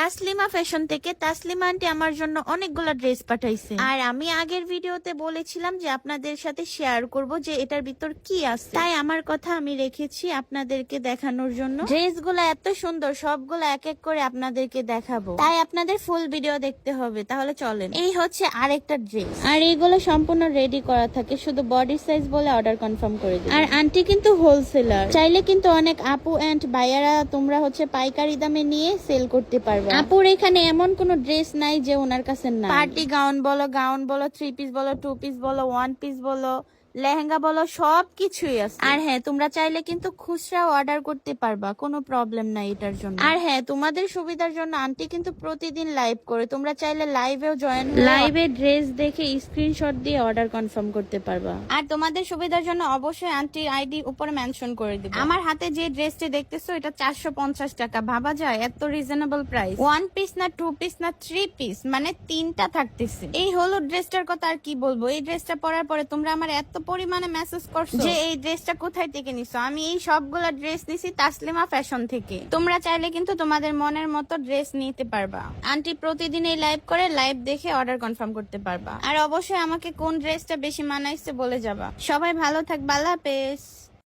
Taslima fashion থেকে Taslima aunty আমার জন্য অনেকগুলো ড্রেস পাঠাইছে। আর আমি আগের ভিডিওতে বলেছিলাম যে আপনাদের সাথে শেয়ার করব যে এটার ভিতর কি আছে। তাই আমার কথা আমি রেখেছি আপনাদেরকে দেখানোর জন্য। ড্রেসগুলো এত সুন্দর সবগুলো এক এক করে আপনাদেরকে দেখাবো। তাই আপনাদের ফুল ভিডিও দেখতে হবে তাহলে চলেন। এই হচ্ছে আরেকটা ড্রেস আর এইগুলো সম্পূর্ণ রেডি করা থাকে শুধু বডি সাইজ বলে অর্ডার কনফার্ম করে দিই আর আন্টি কিন্তু হোলসেলার চাইলে কিন্তু অনেক আপু এন্ড ভাইয়ারা তোমরা হচ্ছে পাইকারি দামে নিয়ে সেল করতে পারবে। আপুর এখানে এমন কোনো ড্রেস নাই যে ওনার কাছে না পার্টি গাউন বলো গাউন বলো থ্রি পিস বলো টু পিস বলো ওয়ান পিস বলো। লেহেঙ্গা বলো সব কিছুই আছে। আর হ্যাঁ তোমরা চাইলে কিন্তু খুচরা অর্ডার করতে পারবা কোনো প্রবলেম নাই এটার জন্য। আর হ্যাঁ তোমাদের সুবিধার জন্য আন্টি কিন্তু প্রতিদিন লাইভ করে তোমরা চাইলে লাইভেও জয়েন লাইভে ড্রেস দেখে স্ক্রিনশট দিয়ে অর্ডার কনফার্ম করতে পারবা। আর তোমাদের সুবিধার জন্য অবশ্যই আন্টির আইডি উপরে মেনশন করে দিবে। আমার হাতে যে ড্রেসটি দেখতেছো এটা চারশো পঞ্চাশ টাকা। ভাবা যায় এত রিজনেবল প্রাইস ওয়ান পিস না টু পিস না থ্রি পিস মানে তিনটা থাকতেছে। এই হলো ড্রেসটার কথা আর কি বলব? এই ড্রেসটা পরার পরে তোমরা আমার এত পরিমাণে মেসেজ করছ? যে এই ড্রেসটা কোথায় থেকে নিছো? আমি এই সবগুলা ড্রেস নিছি তাসলিমা ফ্যাশন থেকে। তোমরা চাইলে কিন্তু তোমাদের মনের মতো ড্রেস নিতে পারবা। আন্টি প্রতিদিন এই লাইভ করে লাইভ দেখে অর্ডার কনফার্ম করতে পারবা। আর অবশ্যই আমাকে কোন ড্রেসটা বেশি মানাইছে বলে যাবা। সবাই ভালো থাকবা, আল্লাহ হাফেজ।